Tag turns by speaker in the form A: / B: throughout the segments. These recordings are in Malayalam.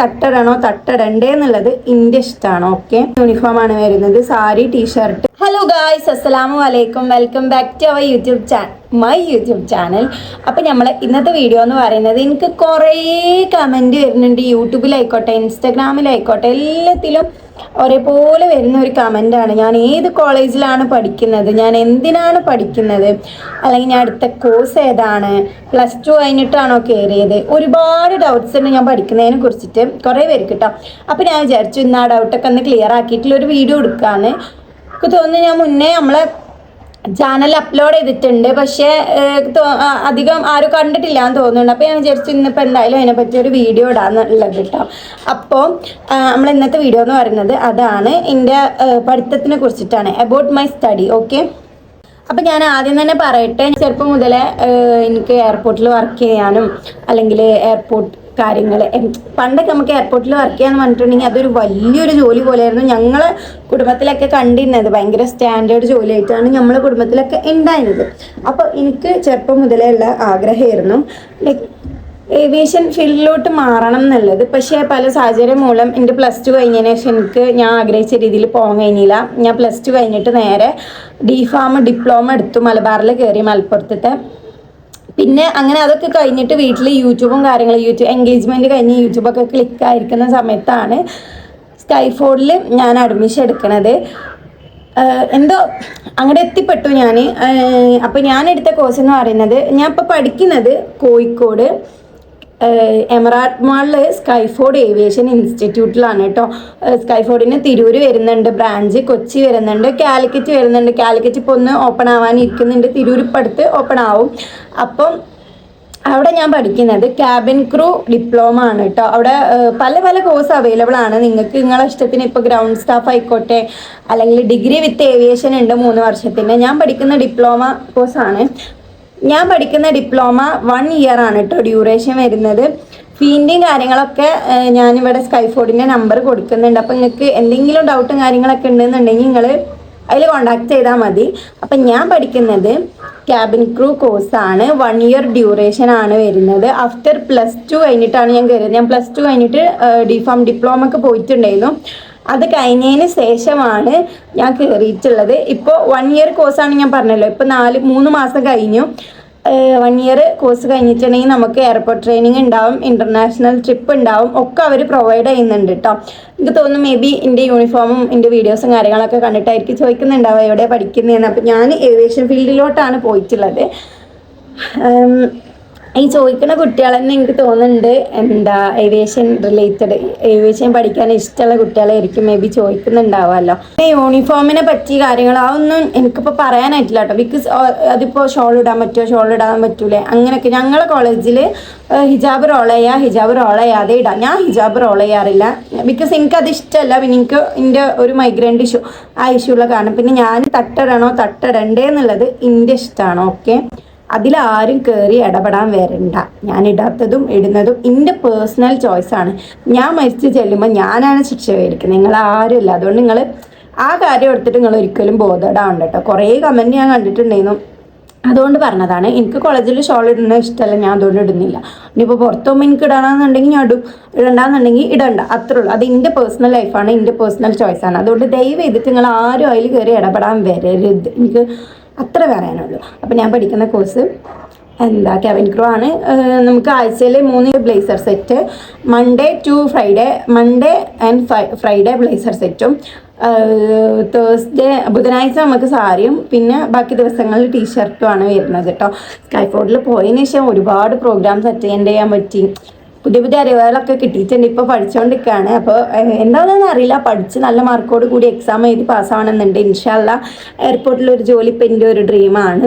A: തട്ടിടണോ തട്ടടണ്ടേ എന്നുള്ളത് ഇന്റെ ഇഷ്ടമാണ് ഓക്കെ യൂണിഫോം ആണ് വരുന്നത്. സാരി ടീഷർട്ട് ഹലോ ഗായ്സ് അസ്സലാമു അലൈക്കും welcome back to our YouTube channel my YouTube channel അപ്പം നമ്മൾ ഇന്നത്തെ വീഡിയോ എന്ന് പറയുന്നത് എനിക്ക് കുറേ കമന്റ് വരുന്നുണ്ട്. യൂട്യൂബിലായിക്കോട്ടെ ഇൻസ്റ്റാഗ്രാമിലായിക്കോട്ടെ എല്ലാത്തിലും ഒരേപോലെ വരുന്ന ഒരു കമന്റാണ് ഞാൻ ഏത് കോളേജിലാണ് പഠിക്കുന്നത്? ഞാൻ എന്തിനാണ് പഠിക്കുന്നത്? അല്ലെങ്കിൽ ഞാൻ അടുത്ത കോഴ്സ് ഏതാണ്? പ്ലസ് ടു കഴിഞ്ഞിട്ടാണോ കയറിയത് ഒരുപാട് ഡൗട്ട്സ് ഉണ്ട് ഞാൻ പഠിക്കുന്നതിനെ കുറിച്ചിട്ട്. കുറേ പേര് കിട്ടാം. അപ്പം ഞാൻ വിചാരിച്ചു ഇന്ന് ആ ഡൗട്ടൊക്കെ ഒന്ന് ക്ലിയർ ആക്കിയിട്ടുള്ള ഒരു വീഡിയോ എടുക്കാമെന്ന് എനിക്ക് തോന്നുന്നു ഞാൻ മുന്നേ നമ്മളെ ചാനൽ അപ്ലോഡ് ചെയ്തിട്ടുണ്ട്. പക്ഷേ അധികം ആരും കണ്ടിട്ടില്ല എന്ന് തോന്നുന്നുണ്ട്. അപ്പോൾ ഞാൻ വിചാരിച്ചു ഇന്നിപ്പോൾ എന്തായാലും അതിനെപ്പറ്റി ഒരു വീഡിയോ ഇടാന്നുള്ളത് കേട്ടോ. അപ്പോൾ നമ്മൾ ഇന്നത്തെ വീഡിയോ എന്ന് പറയുന്നത് അതാണ് എന്റെ പഠിത്തത്തിനെ കുറിച്ചിട്ടാണ്. അബൌട്ട് മൈ സ്റ്റഡി ഓക്കെ അപ്പം ഞാൻ ആദ്യം തന്നെ പറയട്ടെ. ചെറുപ്പം മുതലേ എനിക്ക് എയർപോർട്ടിൽ വർക്ക് ചെയ്യാനും അല്ലെങ്കിൽ എയർപോർട്ട് കാര്യങ്ങൾ പണ്ടൊക്കെ നമുക്ക് എയർപോർട്ടിൽ വർക്ക് ചെയ്യാന്ന് പറഞ്ഞിട്ടുണ്ടെങ്കിൽ അതൊരു വലിയൊരു ജോലി പോലെയായിരുന്നു ഞങ്ങളെ കുടുംബത്തിലൊക്കെ കണ്ടിരുന്നത്. ഭയങ്കര സ്റ്റാൻഡേർഡ് ജോലിയായിട്ടാണ് നമ്മളെ കുടുംബത്തിലൊക്കെ ഉണ്ടായിരുന്നത് അപ്പോൾ എനിക്ക് ചെറുപ്പം മുതലേ ഉള്ള ആഗ്രഹമായിരുന്നു. ലൈക്ക് ഏവിയേഷൻ ഫീൽഡിലോട്ട് മാറണം എന്നുള്ളത്. പക്ഷേ പല സാഹചര്യം മൂലം എന്റെ പ്ലസ് ടു കഴിഞ്ഞതിന് ശേഷം എനിക്ക് ഞാൻ ആഗ്രഹിച്ച രീതിയിൽ പോകാൻ കഴിഞ്ഞില്ല. ഞാൻ പ്ലസ് ടു കഴിഞ്ഞിട്ട് നേരെ ഡി ഫാം ഡിപ്ലോമ എടുത്തു. മലബാറിൽ കയറി മലപ്പുറത്തത്തെ പിന്നെ അങ്ങനെ അതൊക്കെ കഴിഞ്ഞിട്ട് വീട്ടിൽ യൂട്യൂബും കാര്യങ്ങളും യൂട്യൂബ് എൻഗേജ്മെന്റ് കഴിഞ്ഞ് യൂട്യൂബൊക്കെ ക്ലിക്ക് ആയിരിക്കുന്ന സമയത്താണ് സ്കൈഫോണിൽ ഞാൻ അഡ്മിഷൻ എടുക്കണത്. എന്തോ അങ്ങോട്ട് എത്തിപ്പെട്ടു ഞാൻ അപ്പോൾ ഞാൻ എടുത്ത കോഴ്സ് എന്ന് പറയുന്നത് ഞാൻ ഇപ്പോൾ പഠിക്കുന്നത് കോഴിക്കോട്. എമറാറ്റ് മാളിൽ സ്കൈഫോർഡ് ഏവിയേഷൻ ഇൻസ്റ്റിറ്റ്യൂട്ടിലാണ് കേട്ടോ. സ്കൈഫോർഡിന് തിരൂര് വരുന്നുണ്ട് ബ്രാഞ്ച് കൊച്ചി വരുന്നുണ്ട് കാലിക്കറ്റ് വരുന്നുണ്ട്. കാലിക്കറ്റ് ഇപ്പോൾ ഒന്ന് ഓപ്പൺ ആവാനിരിക്കുന്നുണ്ട്. തിരൂർ ഇപ്പം ഓപ്പൺ ആവും. അപ്പം അവിടെ ഞാൻ പഠിക്കുന്നത് ക്യാബിൻ ക്രൂ ഡിപ്ലോമ ആണ് കേട്ടോ. അവിടെ പല പല കോഴ്സ് അവൈലബിൾ ആണ്. നിങ്ങൾക്ക് നിങ്ങളെ ഇഷ്ടത്തിന് ഇപ്പോൾ ഗ്രൗണ്ട് സ്റ്റാഫ് ആയിക്കോട്ടെ അല്ലെങ്കിൽ ഡിഗ്രി വിത്ത് ഏവിയേഷൻ ഉണ്ട് മൂന്ന് വർഷത്തിന്. ഞാൻ പഠിക്കുന്ന ഡിപ്ലോമ കോഴ്സാണ് ഞാൻ പഠിക്കുന്ന ഡിപ്ലോമ വൺ ഇയർ ആണ് കേട്ടോ ഡ്യൂറേഷൻ വരുന്നത്. ഫീന്റെയും കാര്യങ്ങളൊക്കെ ഞാനിവിടെ സ്കൈഫോർഡിന്റെ നമ്പർ കൊടുക്കുന്നുണ്ട്. അപ്പോൾ നിങ്ങൾക്ക് എന്തെങ്കിലും ഡൗട്ടും കാര്യങ്ങളൊക്കെ ഉണ്ടെന്നുണ്ടെങ്കിൽ നിങ്ങൾ അതിൽ കോണ്ടാക്ട് ചെയ്താൽ മതി. അപ്പം ഞാൻ പഠിക്കുന്നത് ക്യാബിൻ ക്രൂ കോഴ്സാണ് വൺ ഇയർ ഡ്യൂറേഷൻ ആണ് വരുന്നത്. ആഫ്റ്റർ പ്ലസ് ടു കഴിഞ്ഞിട്ടാണ് ഞാൻ കയറിയത് ഞാൻ പ്ലസ് ടു കഴിഞ്ഞിട്ട് ഡിഫാം ഡിപ്ലോമ ഒക്കെ പോയിട്ടുണ്ടായിരുന്നു. അത് കഴിഞ്ഞതിന് ശേഷമാണ് ഞാൻ കയറിയിട്ടുള്ളത് ഇപ്പോൾ വൺ ഇയർ കോഴ്സാണ് ഞാൻ പറഞ്ഞല്ലോ. ഇപ്പോൾ നാല് മൂന്ന് മാസം കഴിഞ്ഞു. വൺ ഇയർ കോഴ്സ് കഴിഞ്ഞിട്ടുണ്ടെങ്കിൽ നമുക്ക് എയർപോർട്ട് ട്രെയിനിങ് ഉണ്ടാവും ഇന്റർനാഷണൽ ട്രിപ്പ് ഉണ്ടാവും ഒക്കെ അവർ പ്രൊവൈഡ് ചെയ്യുന്നുണ്ട് കേട്ടോ എനിക്ക് തോന്നുന്നു മേ ബി എന്റെ യൂണിഫോമും എന്റെ വീഡിയോസും കാര്യങ്ങളൊക്കെ കണ്ടിട്ടായിരിക്കും ചോദിക്കുന്നുണ്ടാവും എവിടെ പഠിക്കുന്നതെന്ന്. അപ്പം ഞാൻ ഏവിയേഷൻ ഫീൽഡിലോട്ടാണ് പോയിട്ടുള്ളത്. ഈ ചോദിക്കുന്ന കുട്ടികൾ തന്നെ എനിക്ക് തോന്നുന്നുണ്ട് എന്താ ഏവിയേഷൻ റിലേറ്റഡ് ഏവിയേഷൻ പഠിക്കാൻ ഇഷ്ടമുള്ള കുട്ടികളായിരിക്കും മേ ബി ചോദിക്കുന്നുണ്ടാവുമല്ലോ യൂണിഫോമിനെ പറ്റി കാര്യങ്ങൾ അതൊന്നും എനിക്കിപ്പോൾ പറയാനായിട്ടില്ല കേട്ടോ. ബിക്കോസ് അതിപ്പോൾ ഷോൾ ഇടാൻ പറ്റുമോ ഷോൾ ഇടാൻ പറ്റൂലേ? അങ്ങനെയൊക്കെ ഞങ്ങളെ കോളേജിൽ ഹിജാബ് റോൾ ചെയ്യുക ഹിജാബ് റോൾ ചെയ്യാതെ ഇടാം. ഞാൻ ഹിജാബ് റോൾ ചെയ്യാറില്ല. ബിക്കോസ് എനിക്കത് ഇഷ്ടമല്ല. പിന്നെ എനിക്ക് എന്റെ ഒരു മൈഗ്രന്റ് ഇഷ്യൂ ആ ഇഷ്യൂ ഉള്ള കാരണം. പിന്നെ ഞാൻ തട്ടിടണോ തട്ടിടണ്ടേ എന്നുള്ളത് എന്റെ ഇഷ്ടമാണ് ഓക്കെ അതിലാരും കയറി ഇടപെടാൻ വരണ്ട. ഞാൻ ഇടാത്തതും ഇടുന്നതും എന്റെ പേഴ്സണൽ ചോയ്സാണ് ഞാൻ മരിച്ചു ചെല്ലുമ്പോൾ ഞാനാണ് ശിക്ഷ മേടിക്കുന്നത് നിങ്ങൾ ആരുമില്ല. അതുകൊണ്ട് നിങ്ങൾ ആ കാര്യം എടുത്തിട്ട് നിങ്ങൾ ഒരിക്കലും ബോധടാവണ്ട കേട്ടോ. കുറേ കമന്റ് ഞാൻ കണ്ടിട്ടുണ്ടായിരുന്നു. അതുകൊണ്ട് പറഞ്ഞതാണ്. എനിക്ക് കോളേജിൽ ഷോൾ ഇടുന്നത് ഇഷ്ടമല്ല. ഞാൻ അതുകൊണ്ട് ഇടുന്നില്ല. ഇനിയിപ്പോൾ പുറത്തുമ്പോൾ എനിക്ക് ഇടണമെന്നുണ്ടെങ്കിൽ ഞാൻ ഇടും. ഇടണ്ടെന്നുണ്ടെങ്കിൽ ഇടണ്ട. അത്രേ ഉള്ളൂ. അത് എന്റെ പേഴ്സണൽ ലൈഫാണ് എന്റെ പേഴ്സണൽ ചോയ്സാണ് അതുകൊണ്ട് ദയവ് ചെയ്തിട്ട് നിങ്ങൾ ആരും അതിൽ കയറി ഇടപെടാൻ വരരുത്. എനിക്ക് അത്ര പറയാനുള്ളൂ. അപ്പോൾ ഞാൻ പഠിക്കുന്ന കോഴ്സ് എന്താ കെവൻ ക്രോ ആണ്. നമുക്ക് ആഴ്ചയിൽ മൂന്ന് blazer set Monday to Friday Monday and Friday blazer സെറ്റും തേഴ്സ്ഡേ ബുധനാഴ്ച നമുക്ക് സാരിയും പിന്നെ ബാക്കി ദിവസങ്ങളിൽ ടീഷർട്ടും ആണ് വരുന്നത് കേട്ടോ. സ്കൈഫോർഡിൽ പോയതിന് ശേഷം ഒരുപാട് പ്രോഗ്രാംസ് അറ്റൻഡ് ചെയ്യാൻ പറ്റി. പുതിയ പുതിയ അറിവുകളൊക്കെ കിട്ടിയിട്ടുണ്ട്. ഇപ്പോൾ പഠിച്ചുകൊണ്ടിരിക്കുകയാണ് അപ്പോൾ എന്താണെന്ന് അറിയില്ല. പഠിച്ച് നല്ല മാർക്കോട് കൂടി എക്സാം എഴുതി പാസ്സാവണമെന്നുണ്ട് ഇൻഷാല്ല എയർപോർട്ടിൽ ഒരു ജോലി ഇപ്പം എന്റെ ഒരു ഡ്രീമാണ്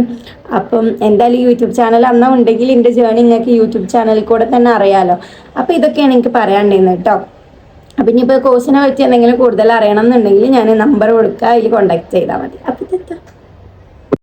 A: അപ്പം എന്തായാലും യൂട്യൂബ് ചാനൽ അന്ന് ഉണ്ടെങ്കിൽ എന്റെ ജേണി നിങ്ങൾക്ക് യൂട്യൂബ് ചാനലിൽ കൂടെ തന്നെ അറിയാമല്ലോ അപ്പോൾ ഇതൊക്കെയാണ് എനിക്ക് പറയാണ്ടിരുന്നത് കേട്ടോ. അപ്പം ഇനിയിപ്പോൾ കോഴ്സിനെ പറ്റി എന്തെങ്കിലും കൂടുതൽ അറിയണം എന്നുണ്ടെങ്കിൽ ഞാൻ നമ്പർ കൊടുക്കുക അതിൽ കോൺടാക്ട് ചെയ്താൽ മതി. അപ്പം